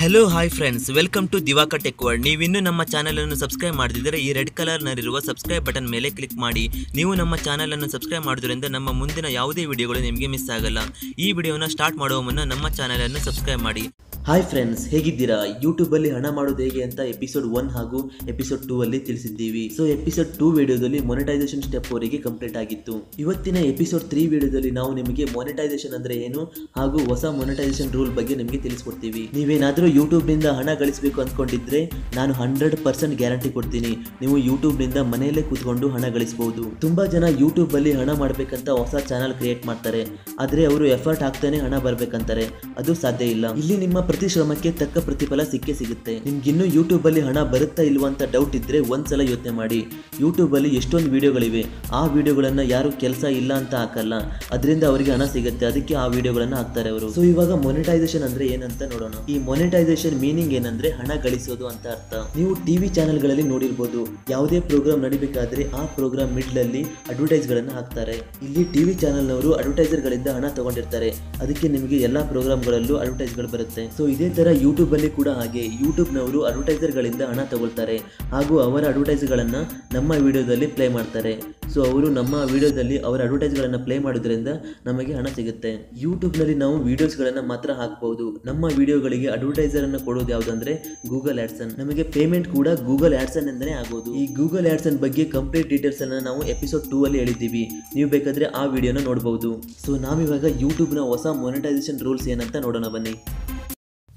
Hello hi friends welcome to Divaka tech world ನೀವಿನ್ನೂ ನಮ್ಮ channel ಅನ್ನು ಸಬ್ಸ್ಕ್ರೈಬ್ ಮಾಡದಿದ್ದರೆ ಈ ರೆಡ್ ಕಲರ್ ನಲ್ಲಿರುವ ಸಬ್ಸ್ಕ್ರೈಬ್ ಬಟನ್ ಮೇಲೆ ಕ್ಲಿಕ್ ಮಾಡಿ. ನೀವು ನಮ್ಮ ಚಾನಲ್ ಅನ್ನು ಸಬ್ಸ್ಕ್ರೈಬ್ ಮಾಡೋದ್ರಿಂದ ನಮ್ಮ ಮುಂದಿನ ಯಾವುದೇ ವಿಡಿಯೋಗಳು ನಿಮಗೆ ಮಿಸ್ ಆಗಲ್ಲ. ಈ ವಿಡಿಯೋನ ಸ್ಟಾರ್ಟ್ ಮಾಡುವ ಮುನ್ನ ನಮ್ಮ ಚಾನಲ್ ಅನ್ನು ಸಬ್ಸ್ಕ್ರೈಬ್ ಮಾಡಿ. ಹಾಯ್ ಫ್ರೆಂಡ್ಸ್ ಹೇಗಿದ್ದೀರಾ? ಯೂಟ್ಯೂಬಲ್ಲಿ ಹಣ ಮಾಡೋದು ಹೇಗೆ ಅಂತ ಎಪಿಸೋಡ್ ಒನ್ ಹಾಗೂ ಎಪಿಸೋಡ್ ಟೂ ಅಲ್ಲಿ ತಿಳಿಸಿದ್ದೀವಿ. ಸೊ ಎಪಿಸೋಡ್ ಟೂ ವಿಡಿಯೋದಲ್ಲಿ ಮೊನಿಟೈಸೇಷನ್ ಸ್ಟೆಪ್ ಅವರಿಗೆ ಕಂಪ್ಲೀಟ್ ಆಗಿತ್ತು. ಇವತ್ತಿನ ಎಪಿಸೋಡ್ ತ್ರೀ ವಿಡಿಯೋದಲ್ಲಿ ನಾವು ನಿಮಗೆ ಮೊನಿಟೈಸೇಷನ್ ಅಂದ್ರೆ ಏನು ಹಾಗೂ ಹೊಸ ಮೊನಿಟೈಸೇಷನ್ ರೂಲ್ ಬಗ್ಗೆ ನಿಮಗೆ ತಿಳಿಸ್ಕೊಡ್ತೀವಿ. ನೀವೇನಾದರೂ ಯೂಟ್ಯೂಬ್ನಿಂದ ಹಣ ಗಳಿಸಬೇಕು ಅಂದ್ಕೊಂಡಿದ್ರೆ ನಾನು ಹಂಡ್ರೆಡ್ ಪರ್ಸೆಂಟ್ ಗ್ಯಾರಂಟಿ ಕೊಡ್ತೀನಿ. ನೀವು ಯೂಟ್ಯೂಬ್ನಿಂದ ಮನೆಯಲ್ಲೇ ಕೂತ್ಕೊಂಡು ಹಣ ಗಳಿಸಬಹುದು ತುಂಬಾ ಜನ ಯೂಟ್ಯೂಬ್ ಅಲ್ಲಿ ಹಣ ಮಾಡಬೇಕಂತ ಹೊಸ ಚಾನಲ್ ಕ್ರಿಯೇಟ್ ಮಾಡ್ತಾರೆ. ಆದ್ರೆ ಅವರು ಎಫರ್ಟ್ ಹಾಕ್ತಾನೆ ಹಣ ಬರ್ಬೇಕಂತಾರೆ. ಅದು ಸಾಧ್ಯ ಇಲ್ಲ. ಇಲ್ಲಿ ನಿಮ್ಮ ಪ್ರತಿ ಶ್ರಮಕ್ಕೆ ತಕ್ಕ ಪ್ರತಿಫಲ ಸಿಕ್ಕೇ ಸಿಗುತ್ತೆ. ನಿಮ್ಗಿನ್ನೂ ಯೂಟ್ಯೂಬ್ ಅಲ್ಲಿ ಹಣ ಬರುತ್ತಾ ಇಲ್ವಾ ಅಂತ ಡೌಟ್ ಇದ್ರೆ ಒಂದ್ಸಲ ಯೋಚನೆ ಮಾಡಿ. ಯೂಟ್ಯೂಬ್ ಅಲ್ಲಿ ಎಷ್ಟೊಂದು ವಿಡಿಯೋಗಳಿವೆ. ಆ ವಿಡಿಯೋಗಳನ್ನ ಯಾರು ಕೆಲಸ ಇಲ್ಲ ಅಂತ ಹಾಕಲ್ಲ. ಅದರಿಂದ ಅವರಿಗೆ ಹಣ ಸಿಗುತ್ತೆ. ಅದಕ್ಕೆ ಆ ವಿಡಿಯೋಗಳನ್ನ ಹಾಕ್ತಾರೆ ಅವರು. ಸೊ ಇವಾಗ ಮೊನಿಟೈಸೇಷನ್ ಅಂದ್ರೆ ಏನಂತ ನೋಡೋಣ. ಈ ಮೊನಿಟೈಸೇಷನ್ ಮೀನಿಂಗ್ ಏನಂದ್ರೆ ಹಣ ಗಳಿಸೋದು ಅಂತ ಅರ್ಥ. ನೀವು ಟಿವಿ ಚಾನೆಲ್ಗಳಲ್ಲಿ ನೋಡಿರ್ಬೋದು. ಯಾವುದೇ ಪ್ರೋಗ್ರಾಮ್ ನಡಿಬೇಕಾದ್ರೆ ಆ ಪ್ರೋಗ್ರಾಮ್ ಮಿಡ್ಲ್ ಅಲ್ಲಿ ಅಡ್ವರ್ಟೈಸ್ ಗಳನ್ನ ಹಾಕ್ತಾರೆ. ಇಲ್ಲಿ ಟಿವಿ ಚಾನೆಲ್ ನವರು ಅಡ್ವರ್ಟೈಸರ್ ಗಳಿಂದ ಹಣ ತಗೊಂಡಿರ್ತಾರೆ. ಅದಕ್ಕೆ ನಿಮಗೆ ಎಲ್ಲಾ ಪ್ರೋಗ್ರಾಮ್ಗಳಲ್ಲೂ ಅಡ್ವರ್ಟೈಸ್ಗಳು ಬರುತ್ತೆ. ಸೊ ಇದೇ ಥರ ಯೂಟ್ಯೂಬಲ್ಲಿ ಕೂಡ ಹಾಗೆ ಯೂಟ್ಯೂಬ್ನವರು ಅಡ್ವರ್ಟೈಸರ್ಗಳಿಂದ ಅಡ್ವರ್ಟೈಸರ್ ಗಳಿಂದ ಹಣ ತಗೊಳ್ತಾರೆ. ಹಾಗೂ ಅವರ ಅಡ್ವರ್ಟೈಸ್ಗಳನ್ನು ನಮ್ಮ ವಿಡಿಯೋದಲ್ಲಿ ಪ್ಲೇ ಮಾಡ್ತಾರೆ. ಸೊ ಅವರು ನಮ್ಮ ವಿಡಿಯೋದಲ್ಲಿ ಅವರ ಅಡ್ವರ್ಟೈಸ್ಗಳನ್ನು ಪ್ಲೇ ಮಾಡೋದ್ರಿಂದ ನಮಗೆ ಹಣ ಸಿಗುತ್ತೆ. ಯೂಟ್ಯೂಬ್ನಲ್ಲಿ ನಾವು ವೀಡಿಯೋಸ್ಗಳನ್ನು ಮಾತ್ರ ಹಾಕ್ಬೋದು. ನಮ್ಮ ವಿಡಿಯೋಗಳಿಗೆ ಅಡ್ವರ್ಟೈಸರನ್ನು ಕೊಡೋದು ಯಾವುದಂದ್ರೆ ಗೂಗಲ್ ಆ್ಯಡ್ಸನ್ ನಮಗೆ ಪೇಮೆಂಟ್ ಕೂಡ ಗೂಗಲ್ ಆ್ಯಡ್ಸನ್ ಎಂದರೆ ಆಗೋದು. ಈ ಗೂಗಲ್ ಆ್ಯಡ್ಸನ್ ಬಗ್ಗೆ ಕಂಪ್ಲೀಟ್ ಡೀಟೇಲ್ಸನ್ನು ನಾವು ಎಪಿಸೋಡ್ ಟೂ ಅಲ್ಲಿ ಹೇಳಿದ್ದೀವಿ. ನೀವು ಬೇಕಾದರೆ ಆ ವಿಡಿಯೋನ ನೋಡಬಹುದು ಸೊ ನಾವಿವಾಗ ಯೂಟ್ಯೂಬ್ನ ಹೊಸ ಮೊನಿಟೈಸೇಷನ್ ರೂಲ್ಸ್ ಏನಂತ ನೋಡೋಣ ಬನ್ನಿ.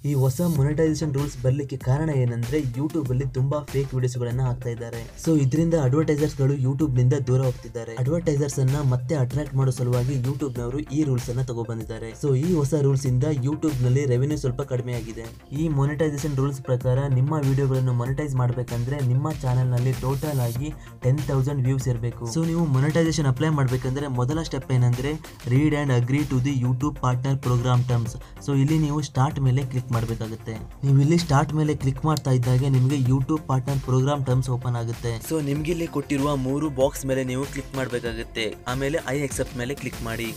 ಈ ಹೊಸ ಮೊನಿಟೈಸೇಷನ್ ರೂಲ್ಸ್ ಬರಲಿಕ್ಕೆ ಕಾರಣ ಏನಂದ್ರೆ ಯೂಟ್ಯೂಬ್ ಅಲ್ಲಿ ತುಂಬಾ ಫೇಕ್ ವಿಡಿಯೋಸ್ ಗಳನ್ನ ಹಾಕ್ತಾ ಇದ್ದಾರೆ. ಸೊ ಇದರಿಂದ ಅಡ್ವರ್ಟೈಸರ್ಸ್ಗಳು ಯೂಟ್ಯೂಬ್ನಿಂದ ದೂರ ಹೋಗ್ತಿದ್ದಾರೆ. ಅಡ್ವರ್ಟೈಸರ್ಸ್ ಅನ್ನ ಮತ್ತೆ ಅಟ್ರಾಕ್ಟ್ ಮಾಡೋ ಸಲುವಾಗಿ ಯೂಟ್ಯೂಬ್ ನವರು ಈ ರೂಲ್ಸ್ ಅನ್ನ ತಗೊಬಂದಿದ್ದಾರೆ ಸೊ ಈ ಹೊಸ ರೂಲ್ಸ್ ಇಂದ ಯೂಟ್ಯೂಬ್ನಲ್ಲಿ ರೆವೆನ್ಯೂ ಸ್ವಲ್ಪ ಕಡಿಮೆ ಆಗಿದೆ. ಈ ಮೊನಿಟೈಸೇಷನ್ ರೂಲ್ಸ್ ಪ್ರಕಾರ ನಿಮ್ಮ ವಿಡಿಯೋಗಳನ್ನು ಮೊನಿಟೈಸ್ ಮಾಡಬೇಕಂದ್ರೆ ನಿಮ್ಮ ಚಾನೆಲ್ನಲ್ಲಿ ಟೋಟಲ್ ಆಗಿ ಟೆನ್ ತೌಸಂಡ್ ವ್ಯೂಸ್ ಇರಬೇಕು. ಸೊ ನೀವು ಮೊನಿಟೈಸೇಷನ್ ಅಪ್ಲೈ ಮಾಡಬೇಕಂದ್ರೆ ಮೊದಲ ಸ್ಟೆಪ್ ಏನಂದ್ರೆ read and agree to the YouTube partner program terms so ಇಲ್ಲಿ ನೀವು ಸ್ಟಾರ್ಟ್ ಮೇಲೆ ಕ್ಲಿಕ್ ಮಾಡಬೇಕಾಗುತ್ತೆ. ನೀವು ಇಲ್ಲಿ ಸ್ಟಾರ್ಟ್ ಮೇಲೆ ಕ್ಲಿಕ್ ಮಾಡ್ತಾ ಇದ್ದಾಗ ನಿಮಗೆ YouTube partner program terms open ಆಗುತ್ತೆ. ಸೊ ನಿಮ್ಗಿಲ್ಲಿ ಕೊಟ್ಟಿರುವ ಮೂರು ಬಾಕ್ಸ್ ಮೇಲೆ ನೀವು ಕ್ಲಿಕ್ ಮಾಡಬೇಕಾಗುತ್ತೆ. ಆಮೇಲೆ ಐ ಎಕ್ಸೆಪ್ಟ್ ಮೇಲೆ ಕ್ಲಿಕ್ ಮಾಡಿ.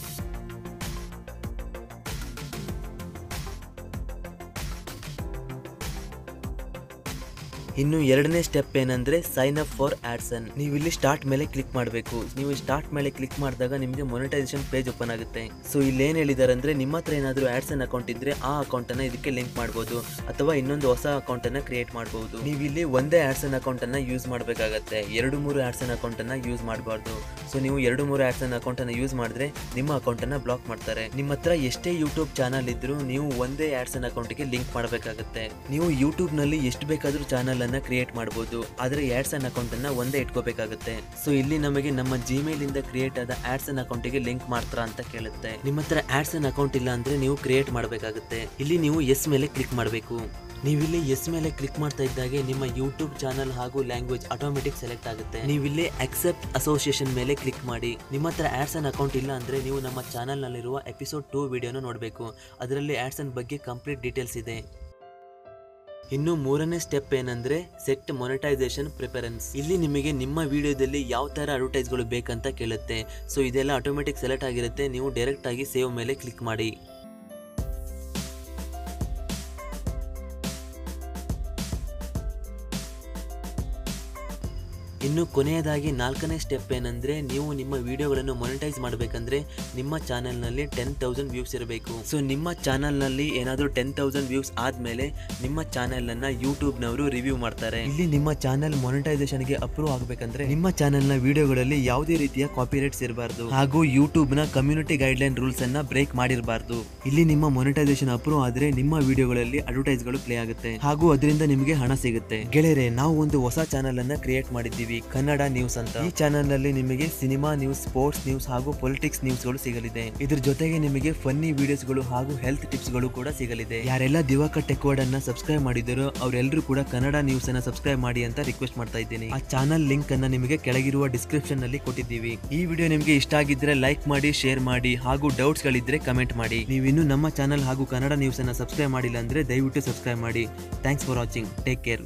ಇನ್ನು ಎರಡನೇ ಸ್ಟೆಪ್ ಏನಂದ್ರೆ ಸೈನ್ ಅಪ್ ಫಾರ್ ಆಡ್ಸನ್ ನೀವು ಇಲ್ಲಿ ಸ್ಟಾರ್ಟ್ ಮೇಲೆ ಕ್ಲಿಕ್ ಮಾಡಬೇಕು. ನೀವು ಸ್ಟಾರ್ಟ್ ಮೇಲೆ ಕ್ಲಿಕ್ ಮಾಡಿದಾಗ ನಿಮಗೆ ಮೊನಿಟೈಸೇಷನ್ ಪೇಜ್ ಓಪನ್ ಆಗುತ್ತೆ. ಸೊ ಇಲ್ಲಿ ಏನ್ ಹೇಳಿದ್ದಾರೆ ಅಂದ್ರೆ ನಿಮ್ಮ ಹತ್ರ ಏನಾದರೂ ಅನ್ ಅಕೌಂಟ್ ಇದ್ರೆ ಆ ಅಕೌಂಟ್ ಅನ್ನ ಇದಕ್ಕೆ ಲಿಂಕ್ ಮಾಡಬಹುದು ಅಥವಾ ಇನ್ನೊಂದು ಹೊಸ ಅಕೌಂಟ್ ಅನ್ನ ಕ್ರಿಯೇಟ್ ಮಾಡಬಹುದು ನೀವು ಇಲ್ಲಿ ಒಂದೇ ಆಡ್ಸನ್ ಅಕೌಂಟ್ ಅನ್ನ ಯೂಸ್ ಮಾಡಬೇಕಾಗತ್ತೆ. ಎರಡು ಮೂರು ಆಡ್ಸನ್ ಅಕೌಂಟ್ ಅನ್ನ ಯೂಸ್ ಮಾಡಬಾರ್ದು. ಸೊ ನೀವು ಎರಡು ಮೂರು ಆಡ್ಸನ್ ಅಕೌಂಟ್ ಅನ್ನ ಯೂಸ್ ಮಾಡಿದ್ರೆ ನಿಮ್ಮ ಅಕೌಂಟ್ ಅನ್ನ ಬ್ಲಾಕ್ ಮಾಡ್ತಾರೆ. ನಿಮ್ಮ ಹತ್ರ ಎಷ್ಟೇ ಯೂಟ್ಯೂಬ್ ಚಾನಲ್ ಇದ್ರೂ ನೀವು ಒಂದೇ ಆಡ್ಸನ್ ಅಕೌಂಟ್ಗೆ ಲಿಂಕ್ ಮಾಡಬೇಕಾಗುತ್ತೆ. ನೀವು ಯೂಟ್ಯೂಬ್ನಲ್ಲಿ ಎಷ್ಟು ಬೇಕಾದ್ರೂ ಚಾನಲ್ ಅನ್ನ ಕ್ರಿಯೇಟ್ ಮಾಡಬಹುದು ಆದ್ರೆ ಅಕೌಂಟ್ ಅನ್ನ ಒಂದೇ ಇಟ್ಕೋಬೇಕಾಗುತ್ತೆ. ಸೊ ಇಲ್ಲಿ ನಮಗೆ ನಮ್ಮ ಜಿಮೇಲ್ ಇಂದ ಕ್ರಿಯೇಟ್ ಆದ ಆಡ್ಸ್ ಅಕೌಂಟ್ಗೆ ಲಿಂಕ್ ಮಾಡ್ತಾರ ಅಂತ ಕೇಳುತ್ತೆ. ನಿಮ್ಮ ಹತ್ರ ಆಡ್ಸನ್ ಅಕೌಂಟ್ ಇಲ್ಲ ಅಂದ್ರೆ ನೀವು ಕ್ರಿಯೇಟ್ ಮಾಡಬೇಕಾಗುತ್ತೆ. ಇಲ್ಲಿ ನೀವು ಎಸ್ ಮೇಲೆ ಕ್ಲಿಕ್ ಮಾಡಬೇಕು. ನೀವಿಲ್ಲಿ ಎಸ್ ಮೇಲೆ ಕ್ಲಿಕ್ ಮಾಡ್ತಾ ಇದ್ದಾಗೆ ನಿಮ್ಮ ಯೂಟ್ಯೂಬ್ ಚಾನಲ್ ಹಾಗೂ ಲ್ಯಾಂಗ್ವೇಜ್ ಆಟೋಮೆಟಿಕ್ ಸೆಲೆಕ್ಟ್ ಆಗುತ್ತೆ. ನೀವಿಲ್ಲಿ ಅಕ್ಸೆಪ್ಟ್ ಅಸೋಸಿಯೇಷನ್ ಮೇಲೆ ಕ್ಲಿಕ್ ಮಾಡಿ. ನಿಮ್ಮ ಹತ್ರ ಆಡ್ಸನ್ ಅಕೌಂಟ್ ಇಲ್ಲ ಅಂದ್ರೆ ನೀವು ನಮ್ಮ ಚಾನಲ್ ನಲ್ಲಿರುವ ಎಪಿಸೋಡ್ ಟೂ ವಿಡಿಯೋನ ನೋಡಬೇಕು. ಅದರಲ್ಲಿ ಆಡ್ಸನ್ ಬಗ್ಗೆ ಕಂಪ್ಲೀಟ್ ಡೀಟೇಲ್ಸ್ ಇದೆ. ಇನ್ನು ಮೂರನೇ ಸ್ಟೆಪ್ ಏನಂದ್ರೆ ಸೆಟ್ ಮೊನಿಟೈಸೇಷನ್ ಪ್ರಿಫರೆನ್ಸ್ ಇಲ್ಲಿ ನಿಮಗೆ ನಿಮ್ಮ ವಿಡಿಯೋದಲ್ಲಿ ಯಾವ ತರ ಅಡ್ವರ್ಟೈಸ್ಗಳು ಬೇಕಂತ ಕೇಳುತ್ತೆ. ಸೊ ಇದೆಲ್ಲ ಆಟೋಮೆಟಿಕ್ ಸೆಲೆಕ್ಟ್ ಆಗಿರುತ್ತೆ. ನೀವು ಡೈರೆಕ್ಟ್ ಆಗಿ ಸೇವ್ ಮೇಲೆ ಕ್ಲಿಕ್ ಮಾಡಿ. ಇನ್ನು ಕೊನೆಯದಾಗಿ ನಾಲ್ಕನೇ ಸ್ಟೆಪ್ ಏನಂದ್ರೆ ನೀವು ನಿಮ್ಮ ವಿಡಿಯೋಗಳನ್ನು ಮೊನಿಟೈಸ್ ಮಾಡಬೇಕಂದ್ರೆ ನಿಮ್ಮ ಚಾನೆಲ್ನಲ್ಲಿ ಟೆನ್ ತೌಸಂಡ್ ವ್ಯೂಸ್ ಇರಬೇಕು. ಸೊ ನಿಮ್ಮ ಚಾನೆಲ್ನಲ್ಲಿ ಏನಾದರೂ ಟೆನ್ ತೌಸಂಡ್ ವ್ಯೂಸ್ ಆದ್ಮೇಲೆ ನಿಮ್ಮ ಚಾನೆಲ್ ಅನ್ನ ಯೂಟ್ಯೂಬ್ ನವರು ರಿವ್ಯೂ ಮಾಡ್ತಾರೆ. ಇಲ್ಲಿ ನಿಮ್ಮ ಚಾನೆಲ್ ಮೊನಿಟೈಸೇಷನ್ಗೆ ಅಪ್ರೂವ್ ಆಗಬೇಕಂದ್ರೆ ನಿಮ್ಮ ಚಾನೆಲ್ನ ವಿಡಿಯೋಗಳಲ್ಲಿ ಯಾವುದೇ ರೀತಿಯ ಕಾಪಿರೈಟ್ಸ್ ಇರಬಾರ್ದು. ಹಾಗೂ ಯೂಟ್ಯೂಬ್ನ ಕಮ್ಯುನಿಟಿ ಗೈಡ್ಲೈನ್ ರೂಲ್ಸ್ ಅನ್ನ ಬ್ರೇಕ್ ಮಾಡಿರಬಾರ್ದು. ಇಲ್ಲಿ ನಿಮ್ಮ ಮೊನಿಟೈಸೇಷನ್ ಅಪ್ರೂವ್ ಆದ್ರೆ ನಿಮ್ಮ ವಿಡಿಯೋಗಳಲ್ಲಿ ಅಡ್ವರ್ಟೈಸ್ಗಳು ಪ್ಲೇ ಆಗುತ್ತೆ. ಹಾಗೂ ಅದರಿಂದ ನಿಮಗೆ ಹಣ ಸಿಗುತ್ತೆ. ಗೆಳೆಯರೆ, ನಾವು ಒಂದು ಹೊಸ ಚಾನೆಲ್ ಅನ್ನ ಕ್ರಿಯೇಟ್ ಮಾಡಿದ್ದೀವಿ. ಕನ್ನಡ ನ್ಯೂಸ್ ಅಂತ. ಈ ಚಾನೆಲ್ನಲ್ಲಿ ನಿಮಗೆ ಸಿನಿಮಾ ನ್ಯೂಸ್ ಸ್ಪೋರ್ಟ್ಸ್ ನ್ಯೂಸ್ ಹಾಗೂ ಪೊಲಿಟಿಕ್ಸ್ ನ್ಯೂಸ್ಗಳು ಸಿಗಲಿದೆ. ಇದ್ರ ಜೊತೆಗೆ ನಿಮಗೆ ಫನ್ನಿ ವಿಡಿಯೋಸ್ಗಳು ಹಾಗೂ ಹೆಲ್ತ್ ಟಿಪ್ಸ್ಗಳು ಕೂಡ ಸಿಗಲಿದೆ. ಯಾರೆಲ್ಲ ದಿವಾಕರ್ ಟೆಕ್ವರ್ಡ್ ಅನ್ನ ಸಬ್ಸ್ಕ್ರೈಬ್ ಮಾಡಿದರೋ ಅವರೆಲ್ಲರೂ ಕೂಡ ಕನ್ನಡ ನ್ಯೂಸ್ ಅನ್ನ ಸಬ್ಸ್ಕ್ರೈಬ್ ಮಾಡಿ ಅಂತ ರಿಕ್ವೆಸ್ಟ್ ಮಾಡ್ತಾ ಇದ್ದೀನಿ. ಆ ಚಾನಲ್ ಲಿಂಕ್ ಅನ್ನ ನಿಮಗೆ ಕೆಳಗಿರುವ ಡಿಸ್ಕ್ರಿಪ್ಷನ್ನಲ್ಲಿ ಕೊಟ್ಟಿದ್ದೀವಿ. ಈ ವಿಡಿಯೋ ನಿಮಗೆ ಇಷ್ಟ ಆಗಿದ್ರೆ ಲೈಕ್ ಮಾಡಿ ಶೇರ್ ಮಾಡಿ ಹಾಗೂ ಡೌಟ್ಸ್ ಗಳಿದ್ರೆ ಕಮೆಂಟ್ ಮಾಡಿ. ನೀವು ಇನ್ನೂ ನಮ್ಮ ಚಾನಲ್ ಹಾಗೂ ಕನ್ನಡ ನ್ಯೂಸ್ ಅನ್ನ ಸಬ್ಸ್ಕ್ರೈಬ್ ಮಾಡಿಲ್ಲ ಅಂದ್ರೆ ದಯವಿಟ್ಟು ಸಬ್ಸ್ಕ್ರೈಬ್ ಮಾಡಿ. Thanks for watching take care